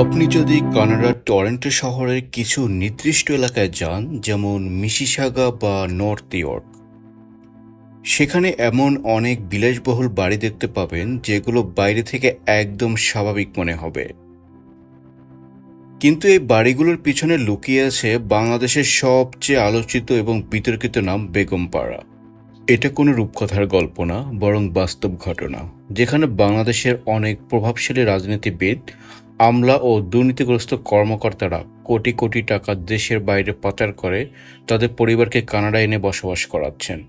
আপনি যদি কানাডার টরেন্টো শহরের কিছু নির্দিষ্ট এলাকায় যান, যেমন মিশিসাগা বা নর্থ ইয়র্ক, সেখানে এমন অনেক বিলাসবহুল বাড়ি দেখতে পাবেন, যেগুলো বাইরে থেকে একদম স্বাভাবিক মনে হবে। কিন্তু এই বাড়িগুলোর পিছনে লুকিয়ে আছে বাংলাদেশের সবচেয়ে আলোচিত এবং বিতর্কিত নাম বেগমপাড়া। এটা কোনো রূপকথার গল্প না, বরং বাস্তব ঘটনা, যেখানে বাংলাদেশের অনেক প্রভাবশালী রাজনীতিবিদ আমলা ও দুর্নীতিগ্রস্ত কর্মকর্তারা কোটি কোটি টাকা দেশের বাইরে পাচার করে তাদের পরিবারকে কানাডায় এনে বসবাস করাচ্ছেন।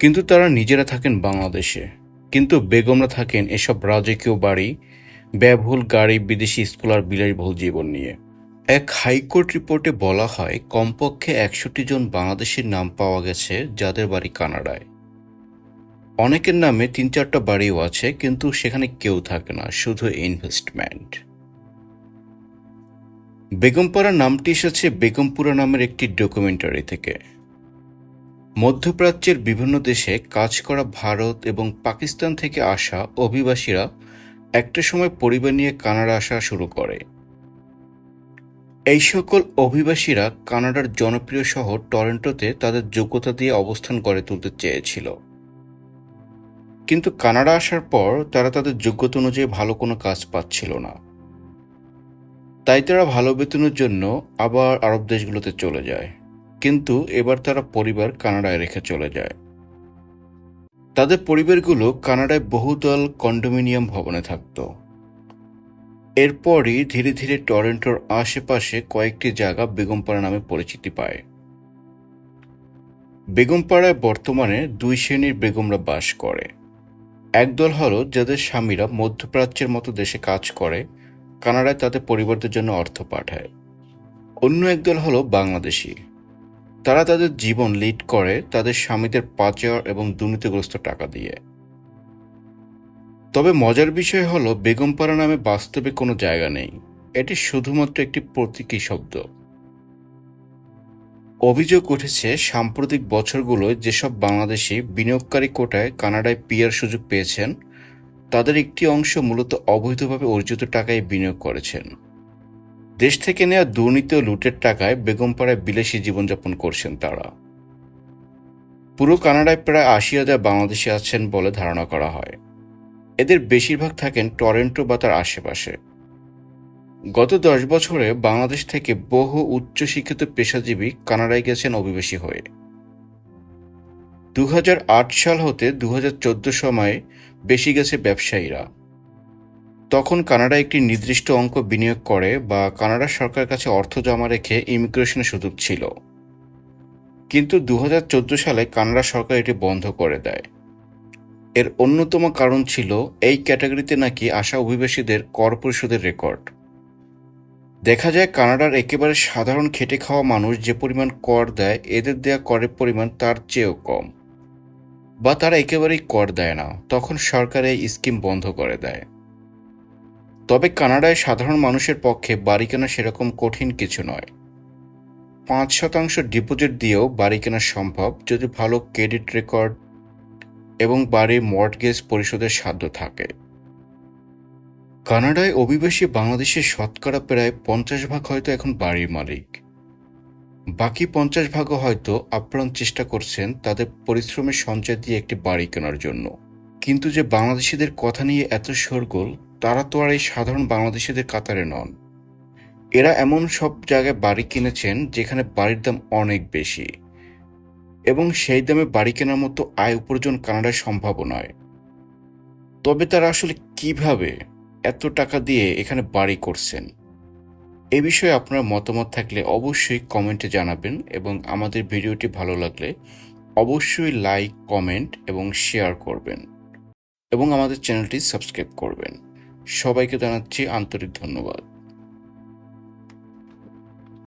কিন্তু তারা নিজেরা থাকেন বাংলাদেশে। কিন্তু বেগমরা থাকেন এসব রাজকীয় বাড়ি, ব্যয়বহুল গাড়ি, বিদেশি স্কুল আর বিলাসবহুল জীবন নিয়ে। এক হাইকোর্ট রিপোর্টে বলা হয়, কমপক্ষে একষট্টি জন বাংলাদেশের নাম পাওয়া গেছে যাদের বাড়ি কানাডায়। অনেকের নামে তিন চারটা বাড়িও আছে, কিন্তু সেখানে কেউ থাকে না, শুধু ইনভেস্টমেন্ট বেগমপাড়া নামটি এসেছে বেগমপুরা নামের একটি ডকুমেন্টারি থেকে। মধ্যপ্রাচ্যের বিভিন্ন দেশে কাজ করা ভারত এবং পাকিস্তান থেকে আসা অভিবাসীরা একটা সময় পরিবার নিয়ে কানাডা আসা শুরু করে। এই সকল অভিবাসীরা কানাডার জনপ্রিয় শহর টরেন্টোতে তাদের যোগ্যতা দিয়ে অবস্থান গড়ে তুলতে চেয়েছিল। কিন্তু কানাডা আসার পর তারা তাদের যোগ্যতা অনুযায়ী ভালো কোনো কাজ পাচ্ছিল না। তাই তারা ভালো বেতনের জন্য আবার আরব দেশগুলোতে চলে যায়। কিন্তু এবার তারা পরিবার কানাডায় রেখে চলে যায়। তাদের পরিবারগুলো কানাডায় বহুদল কন্ডোমিনিয়াম ভবনে থাকত। এরপরই ধীরে ধীরে টরেন্টোর আশেপাশে কয়েকটি জায়গা বেগমপাড়া নামে পরিচিতি পায়। বেগমপাড়ায় বর্তমানে দুই শ্রেণির বেগমরা বাস করে। একদল হলো যাদের স্বামীরা মধ্যপ্রাচ্যের মতো দেশে কাজ করে কানাডায় তাদের পরিবারদের জন্য অর্থ পাঠায়। অন্য একদল হলো বাংলাদেশি। তারা তাদের জীবন লিড করে, তাদের স্বামীদের পাচার এবং দুর্নীতিগ্রস্ত টাকা দিয়ে। তবে মজার বিষয় হলো, বেগমপাড়া নামে বাস্তবে কোনো জায়গা নেই। এটি শুধুমাত্র একটি প্রতীকী শব্দ। অভিযোগ উঠেছে, সাম্প্রতিক বছরগুলোয় যেসব বাংলাদেশি বিনিয়োগকারী কোটায় কানাডায় পিয়ার সুযোগ পেয়েছেন তাদের একটি অংশ মূলত অবৈধভাবে অর্জিত টাকায় বিনিয়োগ করেছেন। দেশ থেকে নেওয়া দুর্নীতি ও লুটের টাকায় বেগমপাড়ায় বিলাসী জীবনযাপন করছেন তারা। পুরো কানাডায় প্রায় আশি হাজার বাংলাদেশি আছেন বলে ধারণা করা হয়। এদের বেশিরভাগ থাকেন টরেন্টো বা তার আশেপাশে। গত দশ বছরে বাংলাদেশ থেকে বহু উচ্চশিক্ষিত পেশাজীবী কানাডায় গেছেন অভিবাসী হয়ে। দু হাজার আট সাল হতে দু হাজার চোদ্দ সময়ে বেশি গেছে ব্যবসায়ীরা। তখন কানাডা একটি নির্দিষ্ট অঙ্ক বিনিয়োগ করে বা কানাডা সরকারের কাছে অর্থ জমা রেখে ইমিগ্রেশনের সুযোগ ছিল। কিন্তু দু হাজার চোদ্দ সালে কানাডা সরকার এটি বন্ধ করে দেয়। এর অন্যতম কারণ ছিল এই ক্যাটাগরিতে নাকি আসা অভিবাসীদের কর পরিশোধের রেকর্ড। দেখা যায় কানাডার একেবারে সাধারণ খেটে খাওয়া মানুষ যে পরিমাণ কর দেয়, এদের দেয়া করের পরিমাণ তার চেয়েও কম। বা তারা একেবারেই কর দেয় না, তখন সরকার এই স্কিম বন্ধ করে দেয়। তবে কানাডায় সাধারণ মানুষের পক্ষে বাড়ি কেনা সেরকম কঠিন কিছু নয়। পাঁচ শতাংশ ডিপোজিট দিয়েও বাড়ি কেনা সম্ভব যদি ভালো ক্রেডিট রেকর্ড এবং বাড়ির মর্টগেজ পরিশোধের সাধ্য থাকে। কানাডায় অভিবাসী বাংলাদেশের শতকরা প্রায় পঞ্চাশ ভাগ হয়তো এখন বাড়ির মালিক। বাকি পঞ্চাশ ভাগও হয়তো আপ্রাণ চেষ্টা করছেন তাদের পরিশ্রমের সঞ্চয় দিয়ে একটি বাড়ি কেনার জন্য। কিন্তু যে বাংলাদেশিদের কথা নিয়ে এত শোরগোল, তারা তো আর এই সাধারণ বাংলাদেশিদের কাতারে নন। এরা এমন সব জায়গায় বাড়ি কিনেছেন যেখানে বাড়ির দাম অনেক বেশি। এবং সেই দামে বাড়ি কেনার মতো আয় উপার্জন কানাডায় সম্ভব নয়। তবে তারা আসলে কীভাবে এত টাকা দিয়ে এখানে বাড়ি করছেন? এ বিষয়ে আপনার মতামত থাকলে অবশ্যই কমেন্টে জানাবেন এবং আমাদের ভিডিওটি ভালো লাগলে অবশ্যই লাইক, কমেন্ট এবং শেয়ার করবেন এবং আমাদের চ্যানেলটি সাবস্ক্রাইব করবেন। সবাইকে জানাচ্ছি আন্তরিক ধন্যবাদ।